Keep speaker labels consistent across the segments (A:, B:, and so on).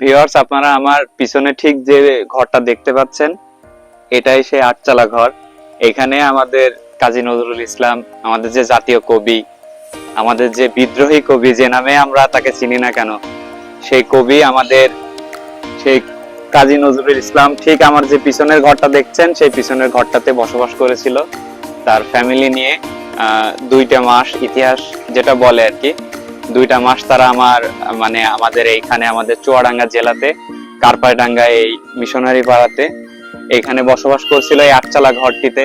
A: Viewers আপনারা আমার পিছনে ঠিক যে ঘরটা দেখতে পাচ্ছেন, এটাই সেই আটচালা ঘর। এখানে আমাদের কাজী নজরুল ইসলাম, আমাদের যে জাতীয় কবি, আমাদের যে বিদ্রোহী কবি, যে নামে আমরা তাকে চিনি না কেন, সেই কবি আমাদের, সেই কাজী নজরুল ইসলাম ঠিক আমার যে পিছনের ঘরটা দেখছেন, সেই পিছনের ঘরটাতে বসবাস করেছিল। তার ফ্যামিলি নিয়ে দুইটা মাস ইতিহাস যেটা বলে আর কি দুইটা মাস তারা আমার মানে আমাদের এইখানে আমাদের চুয়াডাঙ্গা জেলাতে, কারপাইডাঙ্গা এই মিশনারি পাড়াতে এখানে বসবাস করছিল এই আটচালা ঘরটিতে,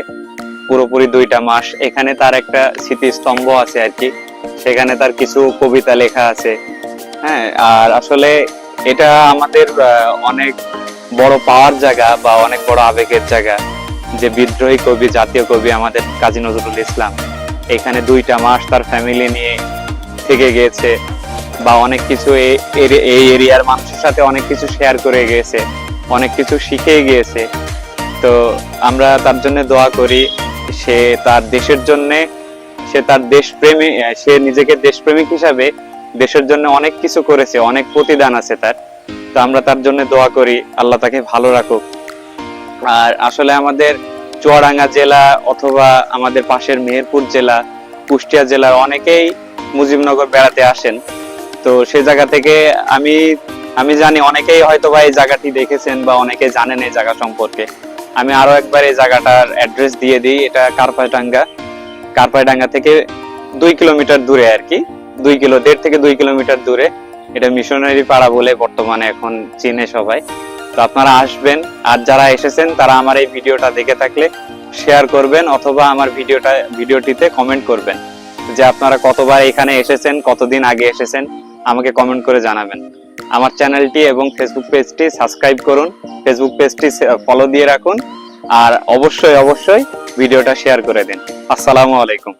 A: পুরোপুরি দুইটা মাস। এখানে তার একটা স্মৃতিস্তম্ভ আছে আর কি। সেখানে তার কিছু কবিতা লেখা আছে। হ্যাঁ আর আসলে এটা আমাদের অনেক বড় পাওয়ার জায়গা বা অনেক বড় আবেগের জায়গা যে বিদ্রোহী কবি, জাতীয় কবি আমাদের কাজী নজরুল ইসলাম। এখানে দুইটা মাস তার ফ্যামিলি নিয়ে থেকে গিয়েছে বা অনেক কিছু এই এরিয়ার মানুষের সাথে অনেক কিছু শেয়ার করে গিয়েছে অনেক কিছু শিখে গিয়েছে। তো আমরা তার জন্য দোয়া করি, সে তার দেশের জন্য, সে তার দেশপ্রেমী, সে নিজেকে দেশপ্রেমিক হিসাবে দেশের জন্য অনেক কিছু করেছে, অনেক প্রতিদান আছে তার। তো আমরা তার জন্য দোয়া করি, আল্লাহ তাকে ভালো রাখুক। আর আসলে আমাদের চুয়াডাঙ্গা জেলা অথবা আমাদের পাশের মেহেরপুর জেলা, কুষ্টিয়া জেলার অনেকেই মুজিবনগর বেড়াতে আসেন। তো সেই জায়গা থেকে আমি আমি জানি অনেকেই হয়তো বা এই জায়গাটি দেখেছেন বা অনেকে জানেন এই জায়গা সম্পর্কে। আমি আরও একবার এই জায়গাটার অ্যাড্রেস দিয়ে দিই, এটা কারপাইডাঙ্গা। কারপাইডাঙ্গা থেকে দুই কিলোমিটার দূরে আর কি, দুই কিলো, দেড় থেকে দুই কিলোমিটার দূরে। এটা মিশনারি পাড়া বলে বর্তমানে এখন চিনে সবাই। তো আপনারা আসবেন, আর যারা এসেছেন, তারা আমার এই ভিডিওটা দেখে থাকলে শেয়ার করবেন অথবা আমার ভিডিওটা, ভিডিওটিতে কমেন্ট করবেন। যে আপনারা কতবার এখানে এসেছেন, কতদিন আগে এসেছেন, আমাকে কমেন্ট করে জানাবেন। আমার চ্যানেলটি এবং ফেসবুক পেজটি সাবস্ক্রাইব করুন ফেসবুক পেজটি ফলো দিয়ে রাখুন, আর অবশ্যই অবশ্যই ভিডিওটা শেয়ার করে দিন। আসসালামু আলাইকুম।